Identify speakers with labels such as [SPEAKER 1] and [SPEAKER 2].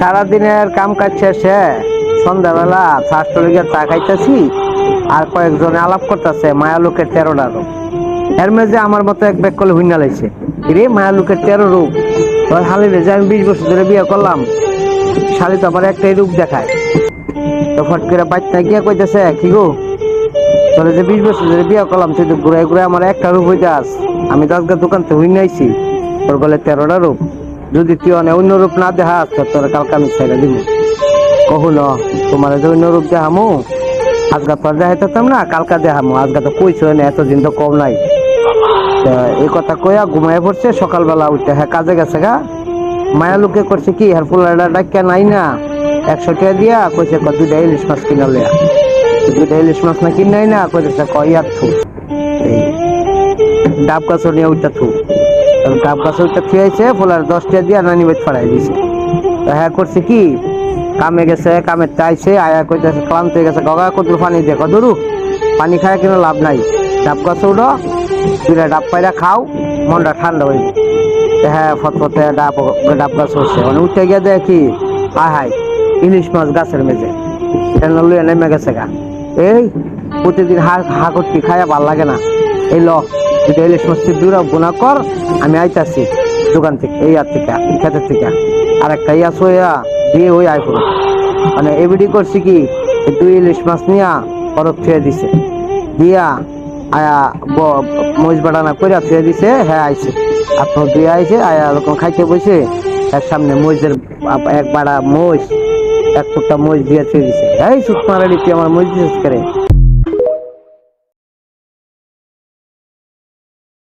[SPEAKER 1] সারাদিনের কাম কাজ শেষে সন্ধ্যাবেলা ছাত্রলীগের চা খাইতেছি আর কয়েকজনে আলাপ করতেছে মায়া লোকের তেরোটা রূপ এর মেঝে আমার মতো এক ব্যাগ করলে হুইনা লাইছে। রে মায়া লোকের তেরো রূপ ওই হালি রে যে আমি বিশ বছর ধরে বিয়ে করলাম শালি তো আবার একটাই রূপ দেখায়। তো ফট করে বাচ্চা গিয়া কইতেছে, কি গো? তোরা যে বিশ বছর ধরে বিয়ে করলাম, তুই তো ঘুরে ঘুরে আমার একটা রূপ হইতে আস। আমি তো আজকে দোকান থেকে হুইনা আইছি। তোর বলে তেরোটা রূপ যদি তুই অনেক অন্য রূপ না দেখাস তো তোর কালকে আমি ছেড়ে দিব কহুন, তোমার যে অন্য রূপ দেখামু আজকে তোর দেখাইতাম না, কালকা দেখামু আজকা তো কইছো না এতদিন তো কম নাই। এই কথা কইয়া ঘুমায় পড়ছে, সকালবেলা উঠতে হ্যাঁ কাজে গেছে গা। মায়া লোকে করছে কি হের ফুলাটা ডাক্কা নাই না। একশো টাকা দিয়া কইছে ক দুইটা ইলিশ মাছ কিনা লিয়া দুইটা ইলিশ মাছ না কিনাই না, কইতেছে কয়ার থু। ডাব গাছ নিয়ে উঠতে থু। তবে ডাব গাছ উঠতে থুয়েছে ফুলার দশ টাকা দিয়া নানি বেচ ফাড়াই দিছে। তো হ্যাঁ করছে কি? কামে গেছে কামের চাইছে, আয়া কইতেছে, ক্লান্ত হয়ে গেছে, গগা কত পানি দে, কদরু। পানি খায় কিন্তু লাভ নাই। ডাব গাছ উঠো দুইটা ডাব পাইরা খাও, মনটা ঠান্ডা হইব। তো হ্যাঁ ফতফতে ডাব ডাব গাছ উঠছে মানে উঠে গিয়ে দেখি, হায় হায়, ইলিশ মাছ গাছের মেঝে। এটা লুয়ে নেমে গেছে গা। এই, প্রতিদিন হা হা করতে খাইয়া ভালো লাগে না। এই ল। দুটো ইলিশ মাছ দূরা গুণা কর, আমি আইতাছি দোকান থেকে, এই আর থেকে ক্ষেতের থেকে। আর একটা ইয়া সোয়া দিয়ে ওই আই করো মানে এবিডি করছি কি দুই ইলিশ মাছ নিয়া বরফ ছুঁয়ে দিছে। দিয়া আয়া মহিষ বাটানা করে ছুঁয়ে দিছে হ্যাঁ আইছে। আপনার দুই আইছে, আয়া এরকম খাইতে বসে এর সামনে মহিষের এক বাড়া মহিষ, এক ফুটটা মহিষ দিয়ে ছুঁয়ে দিছে। এই সুতমারা তুই আমার মহিষ দিছিস করে?